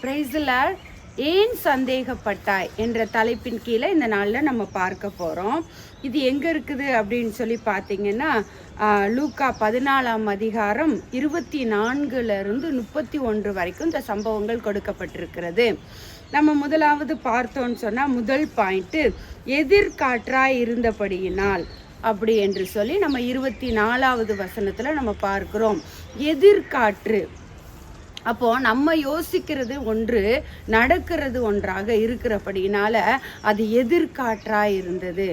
பிரைஸ்லர் ஏன் சந்தேகப்பட்டாய் என்ற தலைப்பின் கீழே இந்த நாளில் நம்ம பார்க்க போகிறோம். இது எங்கே இருக்குது அப்படின்னு சொல்லி பார்த்தீங்கன்னா லூக்கா பதினாலாம் அதிகாரம் இருபத்தி நான்குலேருந்து முப்பத்தி ஒன்று வரைக்கும் இந்த சம்பவங்கள் கொடுக்கப்பட்டிருக்கிறது. நம்ம முதலாவது பார்த்தோன்னு சொன்னால் முதல் பாயிண்ட்டு எதிர்காற்றாய் இருந்தபடியினால் அப்படி என்று சொல்லி நம்ம இருபத்தி நாலாவது வசனத்தில் நம்ம பார்க்குறோம். எதிர்காற்று அப்போது நம்ம யோசிக்கிறது ஒன்று நடக்கிறது ஒன்றாக இருக்கிறபடினால அது எதிர்காற்றாக இருந்தது.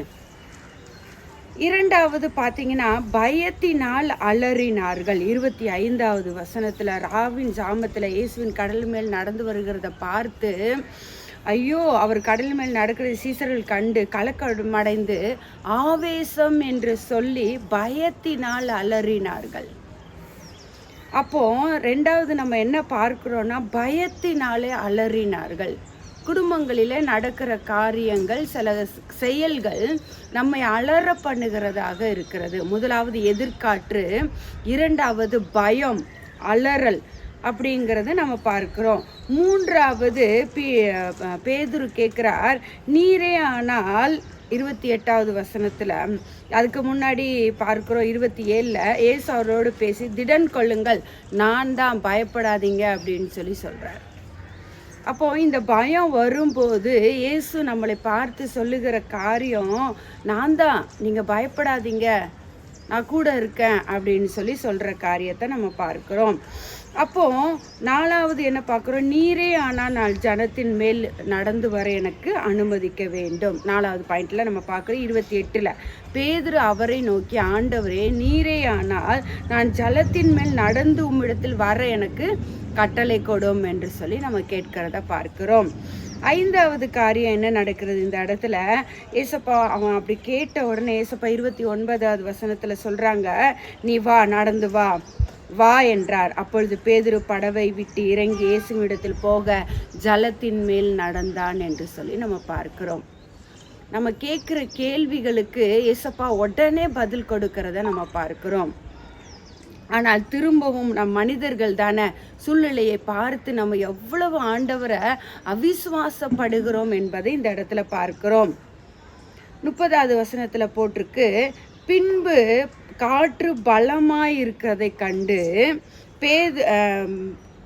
இரண்டாவது பார்த்தீங்கன்னா பயத்தினால் அலறினார்கள். இருபத்தி ஐந்தாவது வசனத்தில் ராவின் ஜாமத்தில் இயேசுவின் கடல் மேல் நடந்து வருகிறத பார்த்து ஐயோ அவர் கடல் மேல் நடக்கிறது சீசர்கள் கண்டு கலக்கமடைந்து ஆவேசம் என்று சொல்லி பயத்தினால் அலறினார்கள். அப்போ ரெண்டாவது நம்ம என்ன பார்க்குறோன்னா பயத்தினாலே அலறினார்கள். குடும்பங்களிலே நடக்கிற காரியங்கள் சில செயல்கள் நம்மை அலற பண்ணுகிறதாக இருக்கிறது. முதலாவது எதிர்காற்று இரண்டாவது பயம் அலறல் அப்படிங்கிறத நம்ம பார்க்குறோம். மூன்றாவது பி பேதுரு கேட்குறார் நீரே ஆனால் இருபத்தி எட்டாவது வசனத்தில் அதுக்கு முன்னாடி பார்க்குறோம் இருபத்தி ஏழில் ஏசு அவரோடு பேசி திடன் கொள்ளுங்கள் நான் தான் பயப்படாதீங்க அப்படின்னு சொல்லி சொல்கிறார் அப்போ இந்த பயம் வரும்போது ஏசு நம்மளை பார்த்து சொல்லுகிற காரியம் நான் தான் நீங்கள் பயப்படாதீங்க கூட இருக்கேன் அப்படின்னு சொல்லி சொல்கிற காரியத்தை நம்ம பார்க்குறோம். அப்போ நாலாவது என்ன பார்க்குறோம்? நீரே ஆனால் நான் ஜனத்தின் மேல் நடந்து வர எனக்கு அனுமதிக்க வேண்டும். நாலாவது பாயிண்ட்டில் நம்ம பார்க்குறோம் இருபத்தி எட்டில் பேதுரு அவரை நோக்கி ஆண்டவரே நீரே ஆனால் நான் ஜலத்தின் மேல் நடந்து உம்மிடத்தில் வர எனக்கு கட்டளை கொடும் என்று சொல்லி நம்ம கேட்கிறத பார்க்கிறோம். ஐந்தாவது காரியம் என்ன நடக்கிறது இந்த இடத்துல? ஏசப்பா அவன் அப்படி கேட்ட உடனே ஏசப்பா இருபத்தி ஒன்பதாவது வசனத்தில் சொல்கிறாங்க நீ வா நடந்து வா வா என்றார். அப்பொழுது பேதுரு படவை விட்டு இறங்கி இயேசுவிடத்தில் போக ஜலத்தின் மேல் நடந்தான் என்று சொல்லி நம்ம பார்க்கிறோம். நம்ம கேட்குற கேள்விகளுக்கு ஏசப்பா உடனே பதில் கொடுக்கிறத நம்ம பார்க்கிறோம். ஆனால் திரும்பவும் நம் மனிதர்கள் தானே சூழ்நிலையை பார்த்து நம்ம எவ்வளவு ஆண்டவரை அவிசுவாசப்படுகிறோம் என்பதை இந்த இடத்துல பார்க்கிறோம். முப்பதாவது வசனத்தில் போட்டிருக்கு பின்பு காற்று பலமாய் இருக்கிறதை கண்டு பேது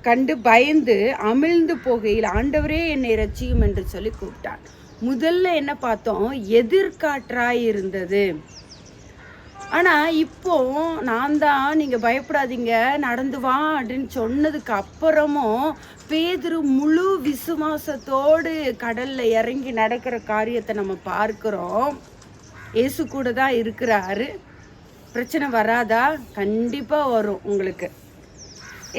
கண்டு பயந்து அமிழ்ந்து போகையில் ஆண்டவரே என்னை ரட்சியும் என்று சொல்லி கூப்பிட்டான். முதல்ல என்ன பார்த்தோம்? எதிர்காற்றாய் இருந்தது ஆனால் இப்போ நான் தான் நீங்கள் பயப்படாதீங்க நடந்து வா அப்படின்னு சொன்னதுக்கு அப்புறமும் பேதுரு முழு விசுவாசத்தோடு கடலில் இறங்கி நடக்கிற காரியத்தை நம்ம பார்க்குறோம். இயேசு கூட தான் இருக்கிறாரு. பிரச்சனை வராதா? கண்டிப்பாக வரும் உங்களுக்கு.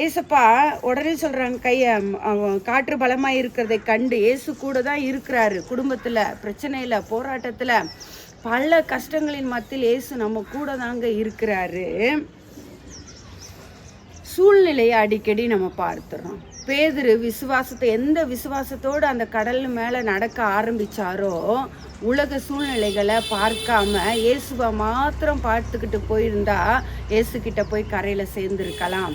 ஏசப்பா உடனே சொல்கிறாங்க கையை காற்று பலமாக இருக்கிறதை கண்டு ஏசு கூட தான் இருக்கிறாரு. குடும்பத்தில் பிரச்சனையில் போராட்டத்தில். பல கஷ்டங்களின் மத்தியில் இயேசு நம்ம கூட தாங்க இருக்கிறாரு. சூழ்நிலையை அடிக்கடி நம்ம பார்த்துறோம். பேதுரு விசுவாசத்தை எந்த விசுவாசத்தோடு அந்த கடல் மேலே நடக்க ஆரம்பிச்சாரோ உலக சூழ்நிலைகளை பார்க்காம இயேசுவை மாத்திரம் பார்த்துக்கிட்டு போயிருந்தா இயேசுக்கிட்ட போய் கரையில் சேர்ந்துருக்கலாம்.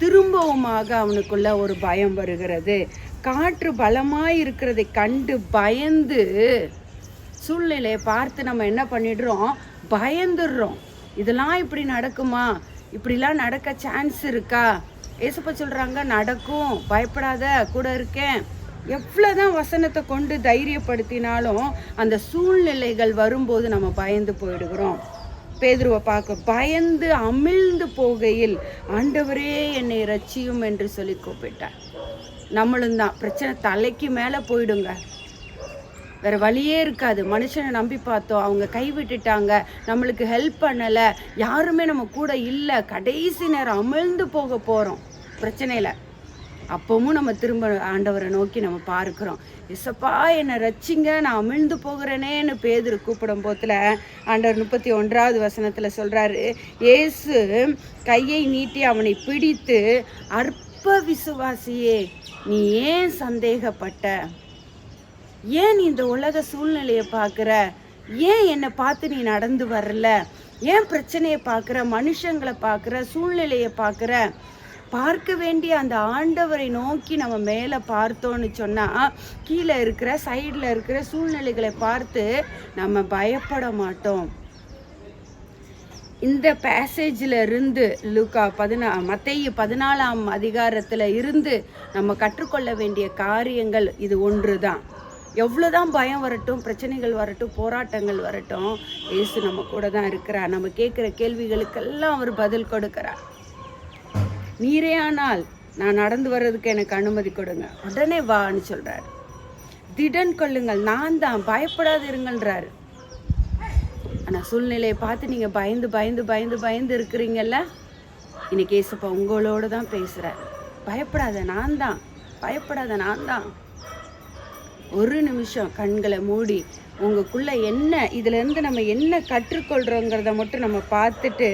திரும்பவுமாக அவனுக்குள்ள ஒரு பயம் வருகிறது. காற்று பலமாய் இருக்கிறதை கண்டு பயந்து சூழ்நிலையை பார்த்து நம்ம என்ன பண்ணிடுறோம்? பயந்துடுறோம். இதெல்லாம் இப்படி நடக்குமா? இப்படிலாம் நடக்க சான்ஸ் இருக்கா? ஏசப்பா சொல்கிறாங்க நடக்கும். பயப்படாத. கூட இருக்கேன். எவ்வளோதான் வசனத்தை கொண்டு தைரியப்படுத்தினாலும் அந்த சூழ்நிலைகள் வரும்போது நம்ம பயந்து போயிடுகிறோம். பேதுருவை பார்க்க பயந்து அமிழ்ந்து போகையில் ஆண்டவரே என்னை ரட்சியும் என்று சொல்லி கூப்பிட்டார். நம்மளும் தான். பிரச்சனை தலைக்கு மேலே போயிடுங்க. வேறு வழியே இருக்காது. மனுஷனை நம்பி பார்த்தோம். அவங்க கைவிட்டுட்டாங்க நம்மளுக்கு ஹெல்ப் பண்ணலை. யாருமே நம்ம கூட இல்லை. கடைசி நேரம் அமிழ்ந்து போக போகிறோம் பிரச்சனையில். அப்பவும் நம்ம திரும்ப ஆண்டவரை நோக்கி நம்ம பார்க்குறோம். இசப்பா என்னை ரச்சிங்க நான் அமிழ்ந்து போகிறேனேன்னு பேதுரு கூப்பிடும் போத்துல ஆண்டவர் முப்பத்தி ஒன்றாவது வசனத்தில் சொல்கிறாரு இயேசு கையை நீட்டி அவனை பிடித்து அற்ப விசுவாசியே நீ ஏன் சந்தேகப்பட்ட? ஏன் நீ இந்த உலக சூழ்நிலையை பார்க்குற? ஏன் என்னை பார்த்து நீ நடந்து வரல? ஏன் பிரச்சனையை பார்க்குற? மனுஷங்களை பார்க்குற? சூழ்நிலையை பார்க்குற? பார்க்க வேண்டிய அந்த ஆண்டவரை நோக்கி நம்ம மேலே பார்த்தோன்னு சொன்னால் கீழே இருக்கிற சைடில் இருக்கிற சூழ்நிலைகளை பார்த்து நம்ம பயப்பட மாட்டோம். இந்த பேசேஜில் இருந்து லூக்கா பதினா மத்தேயு பதினாலாம் அதிகாரத்தில் இருந்து நம்ம கற்றுக்கொள்ள வேண்டிய காரியங்கள் இது ஒன்று தான் எவ்வளோதான் பயம் வரட்டும் பிரச்சனைகள் வரட்டும் போராட்டங்கள் வரட்டும் இயேசு நம்ம கூட தான் இருக்கிறார். நம்ம கேட்குற கேள்விகளுக்கெல்லாம் அவர் பதில் கொடுக்கிறார். நீரே ஆனால் நான் நடந்து வர்றதுக்கு எனக்கு அனுமதி கொடுங்க. உடனே வான்னு சொல்கிறார் திடன் கொள்ளுங்கள் நான் தான் பயப்படாது இருங்கள்ன்றாரு ஆனால் சூழ்நிலையை பார்த்து நீங்கள் பயந்து பயந்து பயந்து பயந்து இருக்கிறீங்கல்ல? இன்னைக்கு ஏசப்பா உங்களோட தான் பேசுகிறார் பயப்படாத நான் தான். பயப்படாத நான் தான். ஒரு நிமிஷம் கண்களை மூடி உங்களுக்குள்ளே என்ன இதுலேருந்து நம்ம என்ன கற்றுக்கொள்கிறோங்கிறத மட்டும் நம்ம பார்த்துட்டு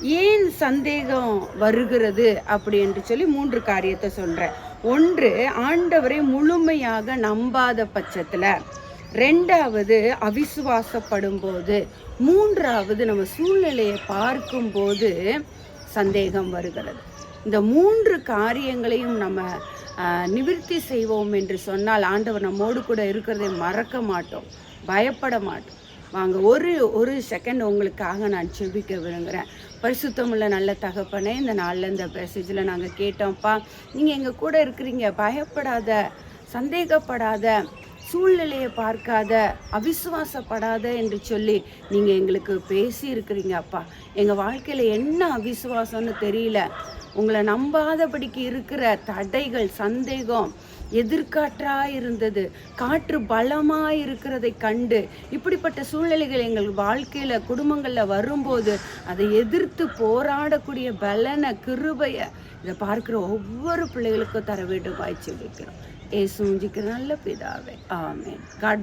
ஏன் சந்தேகம் வருகிறது அப்படி என்று சொல்லி மூன்று காரியத்தை சொல்கிறேன் ஒன்று ஆண்டவரை முழுமையாக நம்பாத பட்சத்தில். ரெண்டாவது அவிசுவாசப்படும் போது மூன்றாவது நம்ம சூழ்நிலையை பார்க்கும்போது சந்தேகம் வருகிறது. இந்த மூன்று காரியங்களையும் நம்ம நிவிற்த்தி செய்வோம் என்று சொன்னால் ஆண்டவர் நம்மோடு கூட இருக்கிறதை மறக்க மாட்டோம். பயப்பட மாட்டோம். வாங்க ஒரு ஒரு செகண்ட் உங்களுக்காக நான் செபிக்க விரும்புகிறேன் பரிசுத்தமுள்ள நல்ல தகப்பனே இந்த நாளில் இந்த மெசேஜில் நாங்கள் கேட்டோம்ப்பா. நீங்கள் எங்கள் கூட இருக்கிறீங்க பயப்படாத சந்தேகப்படாத. சூழ்நிலையை பார்க்காத அவிசுவாசப்படாத என்று சொல்லி நீங்கள் எங்களுக்கு பேசி இருக்கிறீங்க அப்பா. எங்கள் வாழ்க்கையில் என்ன அவிசுவாசம்னு தெரியல. உங்களை நம்பாதபடிக்கு இருக்கிற தடைகள் சந்தேகம் எதிர்காற்றா இருந்தது காற்று பலமா இருக்கிறதை கண்டு இப்படிப்பட்ட சூழ்நிலைகள் எங்கள் வாழ்க்கையில குடும்பங்கள்ல வரும்போது அதை எதிர்த்து போராடக்கூடிய பலன கிருபைய இதை பார்க்கிற ஒவ்வொரு பிள்ளைகளுக்கும் தர வேண்டும் வாய்ச்சி வைக்கிறோம் ஏசுஞ்சிக்கிற நல்ல பிதாவே ஆமென் காட்